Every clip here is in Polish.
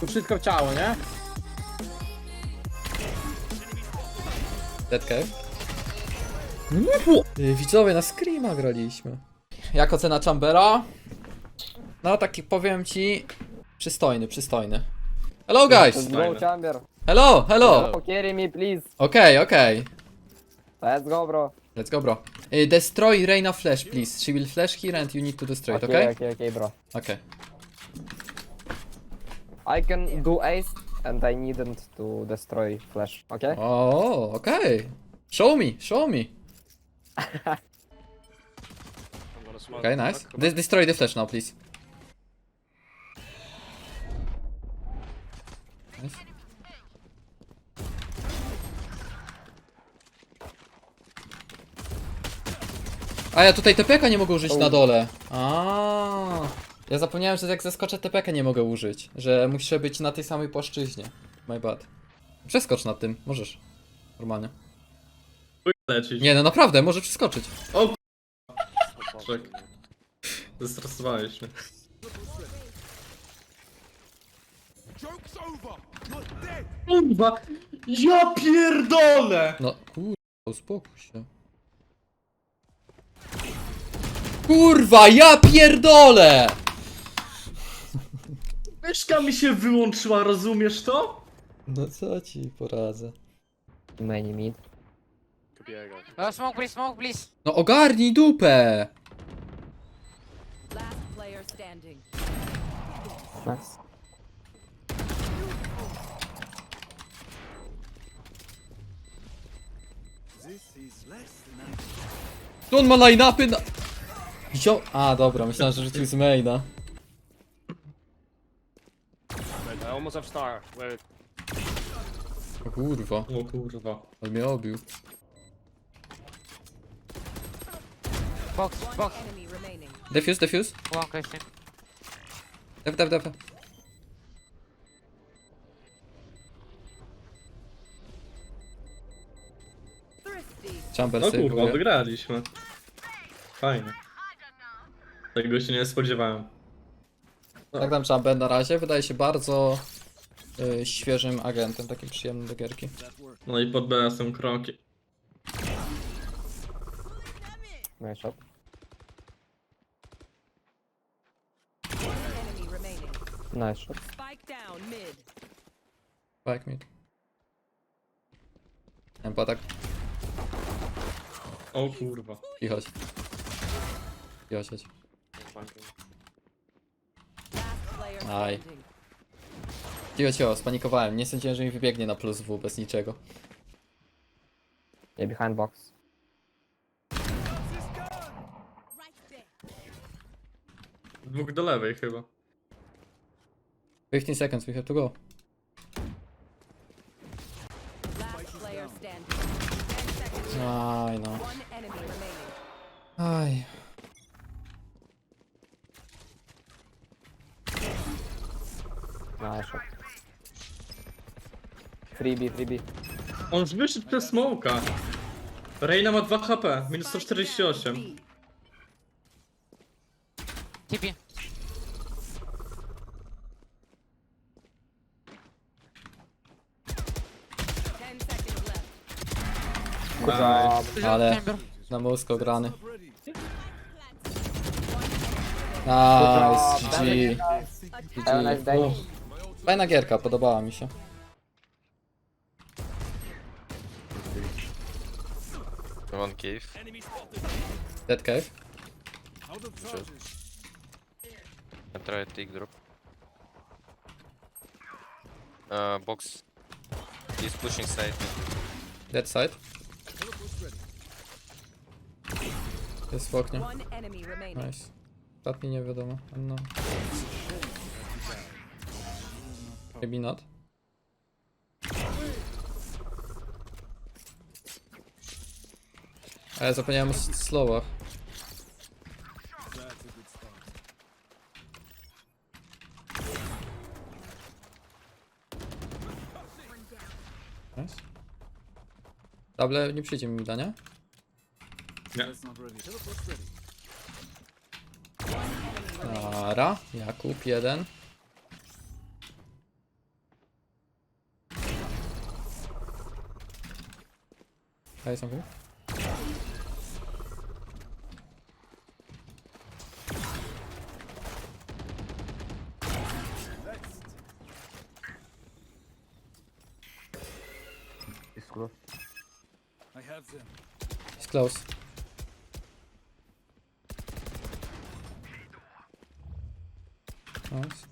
Tu wszystko w ciało, nie? Dead Cave. Yy, Widzowie, na Screama graliśmy. Jak ocena Chambera? No, taki powiem ci... Przystojny, przystojny. Hello guys! Chamber. Hello, hello! Oh, carry me, please. Okej, okej. Let's go, bro. Let's go, bro. Y, Destroy Reina Flash, please. She will flash here and you need to destroy it, Okay, okay? okay, okay, bro. Okay. I can do ace, and I needn't to destroy flash. Okay? Oh, okay. Show me, show me. Okay, nice. Des destroy the flash now, please. Nice. A ja tutaj TPK nie mogę użyć na dole. A. Ja zapomniałem, że jak zaskoczę TPK nie mogę użyć. Że muszę być na tej samej płaszczyźnie. My bad. Przeskocz nad tym, możesz. Normalnie. lecieć. Nie, no naprawdę, może przeskoczyć. O Czek. Zestresowałeś mnie. Kurwa! Ja pierdolę! No, kurwa, uspokój się. Kurwa, ja pierdolę! Myszka mi się wyłączyła, rozumiesz to? No co ci poradzę? Many mid. Uh, smoke, please, smoke, please. No ogarnij dupę! Last player standing. Nice. On ma line-upy na... Wziął... A, dobra, myślałem, że rzucił z maina. I almost have star. Wait. O kurwa, O kurwa. ale mnie obił. Box, box. Enemy remaining. Defuse, defuse. One question. Def, def, def. Thrifty. Chamber No kurwa, save'uje. wygraliśmy. Fajnie. Tego się nie spodziewałem. Tak tam Chamber na razie, wydaje się bardzo y, świeżym agentem, takim przyjemnym do gierki. No i pod BS-em kroki. Nice shot. Enemy remaining. Nice shot. Spike down mid. Back mid. Chyba tak, O kurwa. i chodź. I chodź, chodź. Last player Aj. standing. Cicho, cicho, spanikowałem. Nie sądziłem, że mi wybiegnie na plus W bez niczego. Yeah, behind box. Dwóch do lewej chyba. 15 seconds, we have to go. Last player standing. Ten seconds. Aj, no. One 3B, 3B. On już wyszedł przez smoka. Reina ma 2 HP, minus 148. TP. Ten seconds left. Good job. Ale na mózg grany. Nice, GG. Have a nice day. Fajna gierka, podobała mi się. Cave. Dead Cave. I try to take drop. Uh, box. He's pushing side. Dead side. Jest w oknie. One enemy remaining. Nice. Ostatni nie wiadomo. No. Maybe not. A ja zapomniałem o s- słowach. Nice. Nie przyjdzie mi dania? Nara, Jakub, jeden. Daj something. He's close. Nice.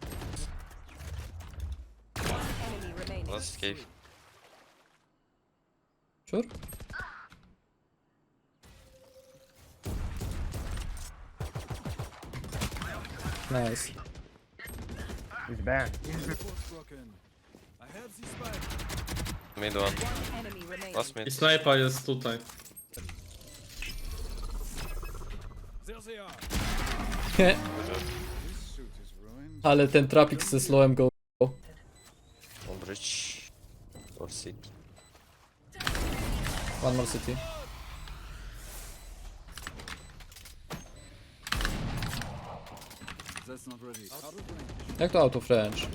Enemy remaining. Last cave. Sure. Nice. It's banned. Mid one. Enemy remaining. Last I mid. snajpa jest tutaj. Ale ten trapik ze slowem go. On bridge. Or seat. One more city. Jak to auto French?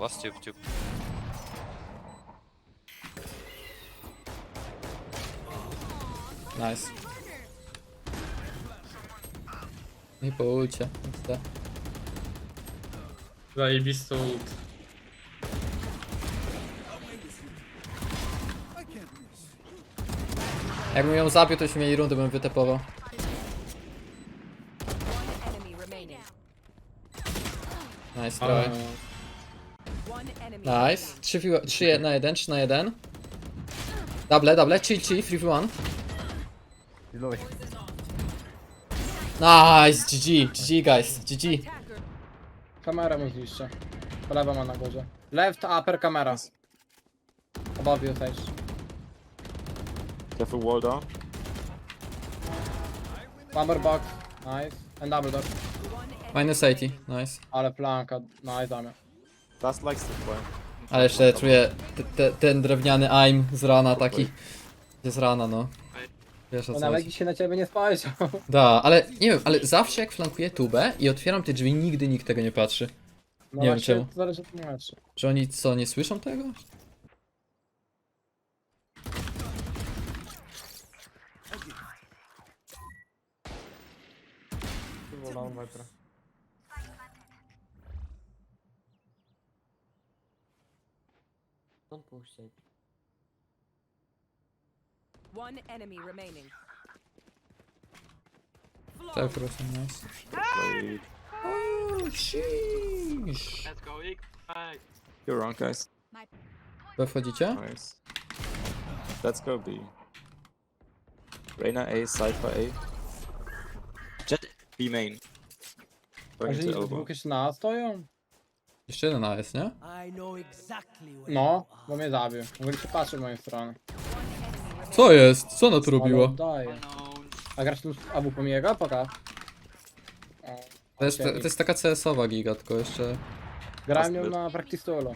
Last tube, tube. Nice. I po ulcie. XD. Zajebisty ult. Jakbym ją zabił, to byśmy mieli rundę, bym wytepował. Enemy remaining. Nice Ale... try. Enemy. Nice. 3, 3 na 1, 3 na 1. Double, double, chill, chill, 3 v 1. He's low. Nice, GG, GG guys, GG. Kamerę mu zniszczę. Po lewo ma na górze. Left upper kamera. Above you też. Careful wall down. More box. Nice. And double door. Minus 80, nice. Ale flanka. Nice damy. Last likes to play. Ale jeszcze czuję te, te, ten drewniany aim z rana taki. Gdzie z rana, no. Wiesz o co chodzi. jakiś się na ciebie nie spojrzał. Da, ale nie wiem, ale zawsze jak flankuję tubę i otwieram te drzwi, nigdy nikt tego nie patrzy. No Nie wiem właśnie, czemu. to zależy od. Że oni co, nie słyszą tego? One enemy remaining. Tak, proszę, nice. Played. Oh, sheesh. You're wrong, guys. Wy wchodzicie? Nice. Let's go B. Reyna A, Cypher A. Jet B main. A Going że to ich elbow. dwóch jeszcze na stoją? Jeszcze jeden A jest, nie? No, bo mnie zabił. Mówili się patrzy w moją stronę. Co jest? Co ona tu robiła? A grasz tu z Abu Pomiega? Pokaż. O, To jest, to jest taka CS-owa giga, tylko jeszcze... Grałem nią na Practice Toolu.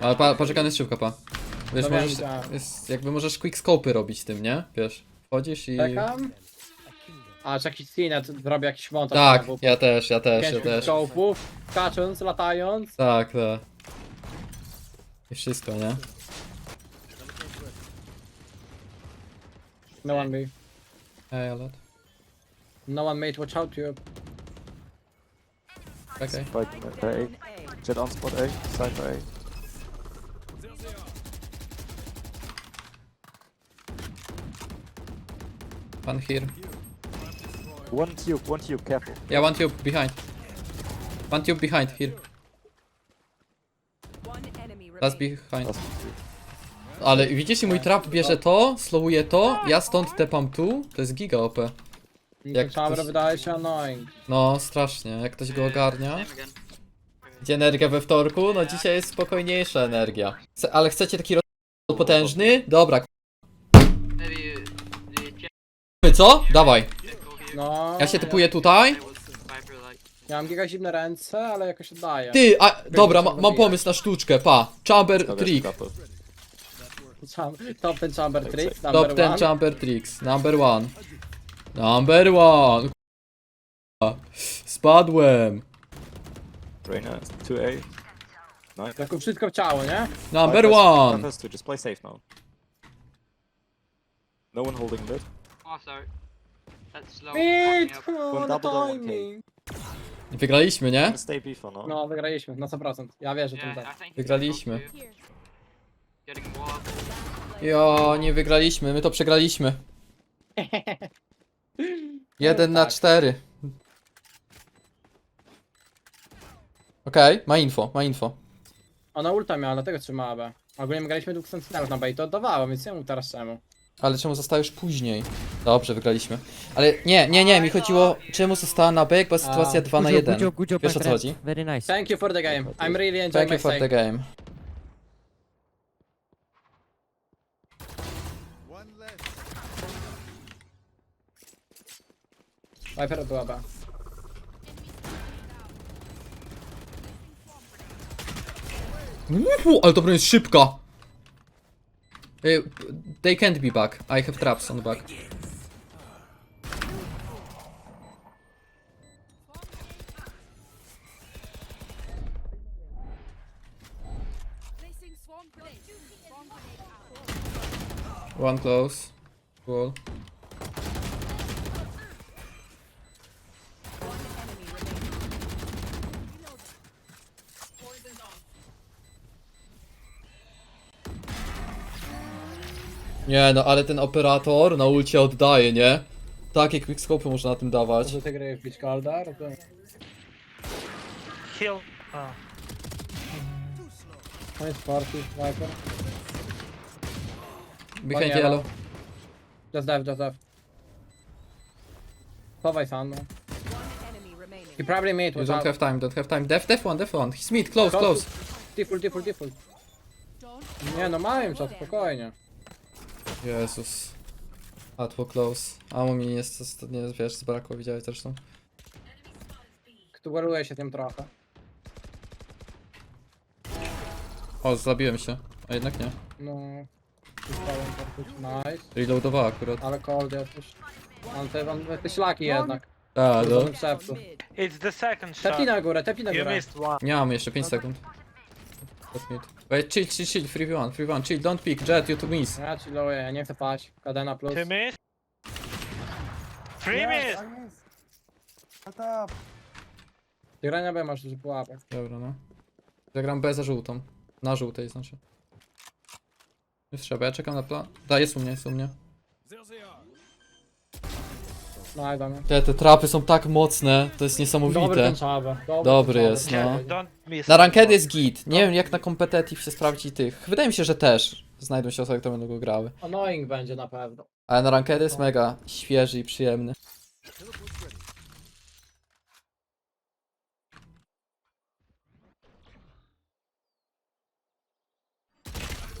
Ale pa, poczekaj, jest szybka, pa. Wiesz, No możesz, widziałem. jest, jakby możesz quickscope'y robić tym, nie? Wiesz, wchodzisz i... Czekam. A, jakiś Cinet zrobi jakiś montaż. Tak, ja też, ja też, ja Pięć też. czołgów, skacząc, latając. Tak, tak. I wszystko, nie? No one B. Ej, ale... No one mate, watch out you. Okej. Fight A. A. Jet on spot A, Cypher A. One here. One tube, one tube, careful. Yeah, one tube behind. One tube behind, here. Last behind. Last tube. Ale widzisz, mój trap bierze to, slowuje to, ja stąd tepam tu, to jest giga OP. Jak Jak Chamber ktoś- wydaje się annoying. No, strasznie, jak ktoś go ogarnia. Gdzie energia we wtorku? No dzisiaj jest spokojniejsza energia. Chce- Ale chcecie taki roz... potężny? Dobra. k- Co? Dawaj. No. Ja się typuję tutaj. Ja mam giga zimne ręce, ale jakoś oddaję. Ty, a dobra, ma, mam pomysł na sztuczkę, pa. Chamber Cover trick. Cham- Top ten chamber Tak, trick, tak. number Top ten one. chamber tricks. Number one. Number one. K***a. Spadłem. Reyna 2A. Nice. Tak wszystko w ciało, nie? Number one! Has two, just play safe now. No one holding mid. Oh, sorry. That's slow. Mid! up. The double, one timing. Wygraliśmy, nie? Stay B for now. No, wygraliśmy, na 100%. Ja wierzę w tym tak. I think Wygraliśmy. Getting up. Jo, nie wygraliśmy, my to przegraliśmy. Jeden na tak. cztery. Okej, ma info, ma info. Ona ulta miała, dlatego trzymała B. Ogólnie my graliśmy dwóch sentinelów na B i to oddawało, więc nie wiem teraz czemu. Ale czemu została już później? Dobrze, wygraliśmy. Ale nie, nie, nie, mi chodziło, czemu została na B, jak była sytuacja 2 na 1. Wiesz o co chodzi? Very nice. Thank you for the game. I'm really enjoying Thank my you for stay. the game. Viper była B. Uhu, ale to broń jest szybka! Eh, They can't be back. I have traps on the back. One close. Cool. Nie no, ale ten operator na ulcie oddaje, nie? Takie quickscope można na tym dawać. Może ty gry wbić Kaldar? To... Heal. No jest party, Viper. Behind yellow. Just dive, just dive. Chowaj no. Enemy remaining. He probably made You don't have time, don't have time. Def, def one, def one. He's mid, close, close. Default, default, default. Nie no, mają czas, spokojnie. Jezus. Atło close. A mu mi jest, nie wiesz, zbrakło, widziałeś zresztą. Ktueruję się tym trochę. O, zabiłem się. A jednak nie. No. Dostałem parkuć. Nice. Reloadowała akurat. Ale cold jakoś. Mam te, mam te ślaki jednak. A, no. Do szeptu. Mid. It's the second shot. Tepnij na górę, tepnij na You górę. missed one. Nie mam jeszcze 5 sekund. Got mid. Wait, chill, chill, chill, 3v1, 3v1, chill, don't pick, Jet, you to miss. Ja chilluję, ja nie chcę paść. Kadena plus. Two miss. Three miss. Ty grania B masz dużo pułapek. Dobra, no. Zagram B za żółtą. Na żółtej znaczy. Już trzeba, ja czekam na plan. Da, jest u mnie, jest u mnie. No. Te, te trapy są tak mocne, to jest Dobry niesamowite. ten czabę. Dobry jest, no. Jet, don't miss. Na rankedy jest git. Nie wiem jak na competitive się sprawdzi tych. Wydaje mi się, że też znajdą się osoby, które będą go grały. Annoying będzie na pewno. Ale na rankedy jest mega świeży i przyjemny.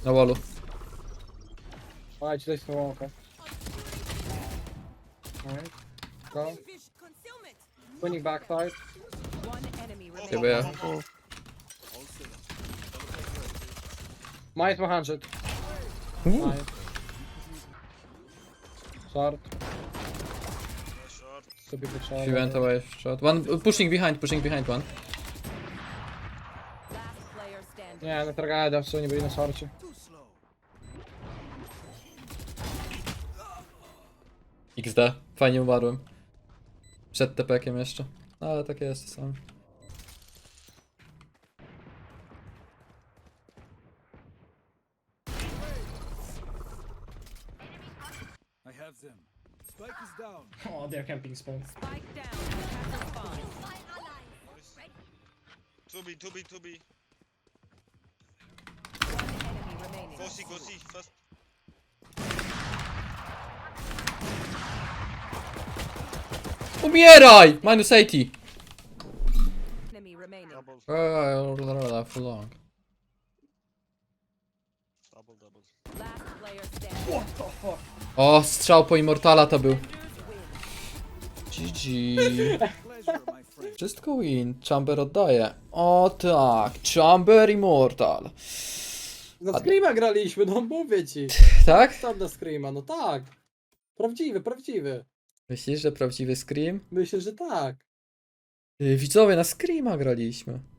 Na wallu. Słuchajcie, tutaj smoka. Alright. One enemy remaining. Chyba ja. Minus 100. Uuu. Nice. Short. Sobie. She went away shot. One uh, pushing behind, pushing behind one. Last player standing. Nie, na tragedia, nie byli na szorcie. XD. Fajnie umarłem. Przed tepekiem jeszcze. No, ale takie jest czasami. O, they're camping spawn. Spike down. Attacker spawn. 2B, 2B, 2B. One enemy remaining. Go first. Umieraj! Minus 80. Enemy remaining. Eee, For long. double, double. Last player standing. O, strzał po Immortala to był. GG. Wszystko win. Chamber oddaje. O tak. Chamber Immortal. Na Screama graliśmy, no mówię ci. Tak? Tam na Screama, no tak. Prawdziwy, prawdziwy. Myślisz, że prawdziwy Scream? Myślę, że tak. Yy, Widzowie, na Screama graliśmy.